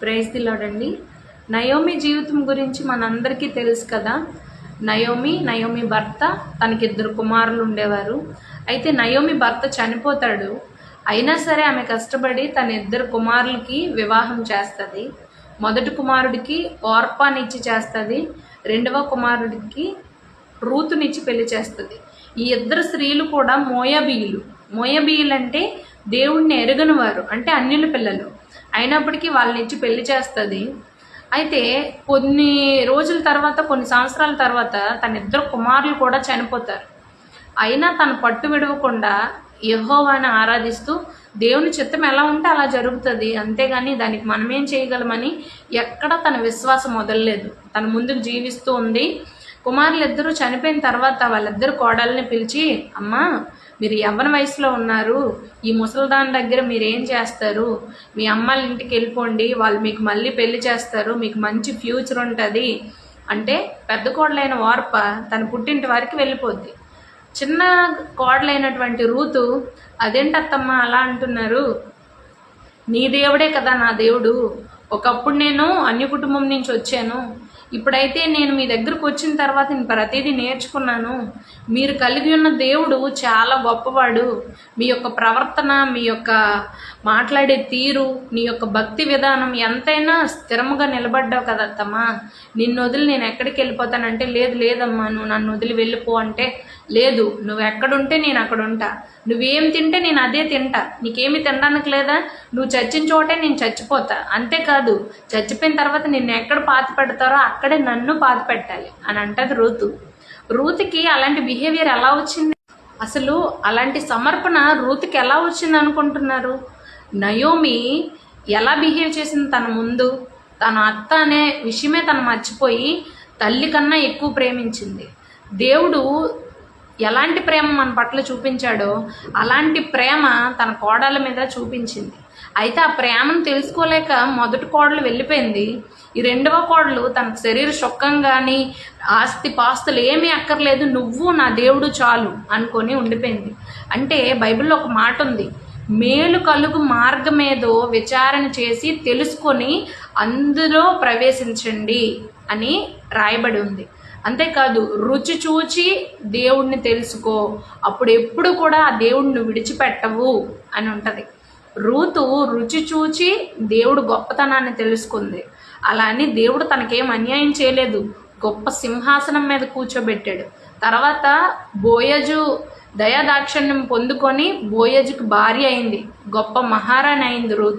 Praise దిలాడండి Naomi జీవితం గురించి మనందరికీ తెలుసు కదా. నయోమి నయోమి భర్త తనకి ఇద్దరు కుమారులు ఉండేవారు. అయితే నయోమి భర్త చనిపోతాడు. అయినా సరే ఆమె కష్టపడి తన ఇద్దరు కుమారులకి వివాహం చేస్తుంది. మొదటి కుమారుడికి ఓర్పానిచ్చి చేస్తుంది. రెండవ కుమారుడికి రూతునిచ్చి పెళ్ళి చేస్తుంది. ఈ ఇద్దరు స్త్రీలు కూడా మోయబీయులు. మోయబీయులు అంటే దేవుణ్ణి ఎరగని వారు అంటే అన్యుల పిల్లలు. అయినప్పటికీ వాళ్ళనిచ్చి పెళ్ళి చేస్తుంది. అయితే కొన్ని రోజుల తర్వాత కొన్ని సంవత్సరాల తర్వాత తన ఇద్దరు కుమారులు కూడా చనిపోతారు. అయినా తను పట్టు విడవకుండా యహోవాని ఆరాధిస్తూ దేవుని చిత్తం ఎలా ఉంటే అలా జరుగుతుంది. అంతేగాని దానికి మనమేం చేయగలమని ఎక్కడ తన విశ్వాసం వదలలేదు. తన ముందుకు జీవిస్తూ ఉంది. కుమారులిద్దరూ చనిపోయిన తర్వాత వాళ్ళిద్దరు కోడల్ని పిలిచి అమ్మా మీరు యవ్వన వయసులో ఉన్నారు. ఈ ముసలిదాని దగ్గర మీరు ఏం చేస్తారు? మీ అమ్మాళ్ళ ఇంటికి వెళ్ళిపోండి. వాళ్ళు మీకు మళ్ళీ పెళ్ళి చేస్తారు. మీకు మంచి ఫ్యూచర్ ఉంటుంది. అంటే పెద్ద కోడలైన వార్ప తన పుట్టింటి వారికి వెళ్ళిపోద్ది. చిన్న కోడలైనటువంటి రూతు అదేంటత్తమ్మ అలా అంటున్నారు? నీ దేవుడే కదా నా దేవుడు. ఒకప్పుడు నేను అన్య కుటుంబం నుంచి వచ్చాను. ఇప్పుడైతే నేను మీ దగ్గరకు వచ్చిన తర్వాత నేను ప్రతిదీ నేర్చుకున్నాను. మీరు కలిగి ఉన్న దేవుడు చాలా గొప్పవాడు. మీ యొక్క ప్రవర్తన మీ యొక్క మాట్లాడే తీరు నీ యొక్క భక్తి విధానం ఎంతైనా స్థిరముగా నిలబడ్డావు కదా అత్తమ్మా. నిన్ను వదిలి నేను ఎక్కడికి వెళ్ళిపోతానంటే లేదు లేదమ్మా నువ్వు నన్ను వదిలి వెళ్ళిపో అంటే లేదు నువ్వు ఎక్కడుంటే నేను అక్కడ ఉంటా. నువ్వేం తింటే నేను అదే తింటా. నీకేమి తినడానికి లేదా? నువ్వు చచ్చిన చోటే నేను చచ్చిపోతా. అంతేకాదు చచ్చిపోయిన తర్వాత నిన్ను ఎక్కడ పాత పెడతారో అక్కడే నన్ను పాత పెట్టాలి అని అంటది రూతు. రూతుకి అలాంటి బిహేవియర్ ఎలా వచ్చింది? అసలు అలాంటి సమర్పణ రూతుకి ఎలా వచ్చింది అనుకుంటున్నారు నయోమి ఎలా బిహేవ్ చేసింది తన ముందు? తన అత్త అనే విషయమే తను మర్చిపోయి తల్లి కన్నా ఎక్కువ ప్రేమించింది. దేవుడు ఎలాంటి ప్రేమ మన పట్ల చూపించాడో అలాంటి ప్రేమ తన కోడల మీద చూపించింది. అయితే ఆ ప్రేమను తెలుసుకోలేక మొదటి కోడలు వెళ్ళిపోయింది. ఈ రెండవ కోడలు తన శరీర శుక్కం కానీ ఆస్తి పాస్తులు ఏమీ అక్కర్లేదు నువ్వు నా దేవుడు చాలు అనుకొని ఉండిపోయింది. అంటే బైబిల్లో ఒక మాట ఉంది మేలు కలుగు మార్గమేదో విచారణ చేసి తెలుసుకొని అందులో ప్రవేశించండి అని రాయబడి ఉంది. అంతేకాదు రుచి చూచి దేవుణ్ణి తెలుసుకో. అప్పుడు ఎప్పుడు కూడా ఆ దేవుణ్ణి విడిచిపెట్టవు అని ఉంటుంది. రూతు రుచి చూచి దేవుడు గొప్పతనాన్ని తెలుసుకుంది. అలా అని దేవుడు తనకేం అన్యాయం చేయలేదు. గొప్ప సింహాసనం మీద కూర్చోబెట్టాడు. తర్వాత బోయజు దయాదాక్షిణ్యం పొందుకొని బోయజుకు భార్య అయింది. గొప్ప మహారాణి అయింది రూత్.